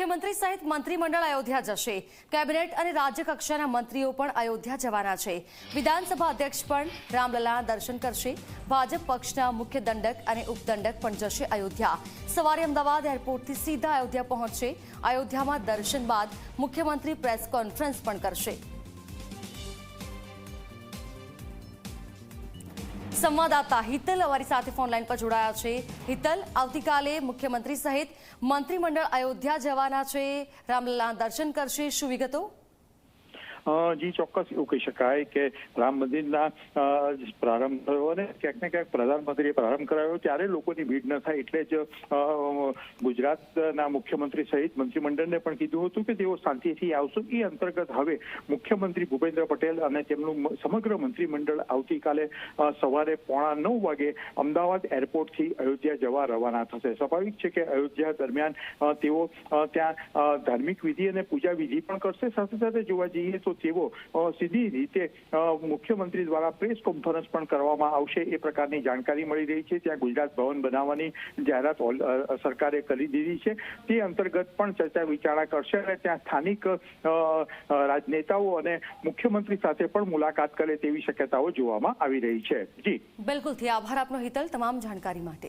મુખ્યમંત્રી સહિત મંત્રીમંડળ અયોધ્યા જશે. કેબિનેટ અને રાજ્ય કક્ષાના મંત્રીઓ પણ અયોધ્યા જવાના છે. વિધાનસભા અધ્યક્ષ પણ રામલલાના દર્શન કરશે. ભાજપ પક્ષના મુખ્ય દંડક અને ઉપદંડક પણ જશે અયોધ્યા. સવારે અમદાવાદ એરપોર્ટથી સીધા અયોધ્યા પહોંચશે. અયોધ્યામાં દર્શન બાદ મુખ્યમંત્રી પ્રેસ કોન્ફરન્સ પણ કરશે. સંવાદદાતા હિતલ અમારી સાથે ફોન લાઈન પર જોડાયા છે. હિતલ, આવતીકાલે મુખ્યમંત્રી સહિત મંત્રીમંડળ અયોધ્યા જવાના છે. રામલલા દર્શન કરશે. શું વિગતો? જી ચોક્કસ એવું કહી શકાય કે રામ મંદિરના પ્રારંભ થયો અને ક્યાંક ને ક્યાંક પ્રધાનમંત્રીએ પ્રારંભ કરાયો ત્યારે લોકોની ભીડ ન થાય એટલે જ ગુજરાતના મુખ્યમંત્રી સહિત મંત્રીમંડળને પણ કીધું હતું કે તેઓ શાંતિથી આવશે એ અંતર્ગત હવે મુખ્યમંત્રી ભૂપેન્દ્ર પટેલ અને તેમનું સમગ્ર મંત્રીમંડળ આવતીકાલે સવારે પોણા નવ વાગે અમદાવાદ એરપોર્ટથી અયોધ્યા જવા રવાના થશે. સ્વાભાવિક છે કે અયોધ્યા દરમિયાન તેઓ ત્યાં ધાર્મિક વિધિ અને પૂજા વિધિ પણ કરશે. સાથે સાથે જોવા જઈએ તો અ, સીધી રીતે મુખ્યમંત્રી દ્વારા પ્રેસ કોન્ફરન્સ પણ કરવામાં આવશે એ પ્રકારની જાણકારી મળી રહી છે. ત્યાં ગુજરાત ભવન બનાવવાની જાહેરાત સરકારે કરી દીધી છે. તે અંતર્ગત પણ ચર્ચા વિચારણા કરશે અને ત્યાં સ્થાનિક રાજનેતાઓ અને મુખ્યમંત્રી સાથે પણ મુલાકાત કરે તેવી શક્યતાઓ જોવામાં આવી રહી છે. જી. બિલકુલથી આભાર આપનો હિતલ તમામ જાણકારી માટે.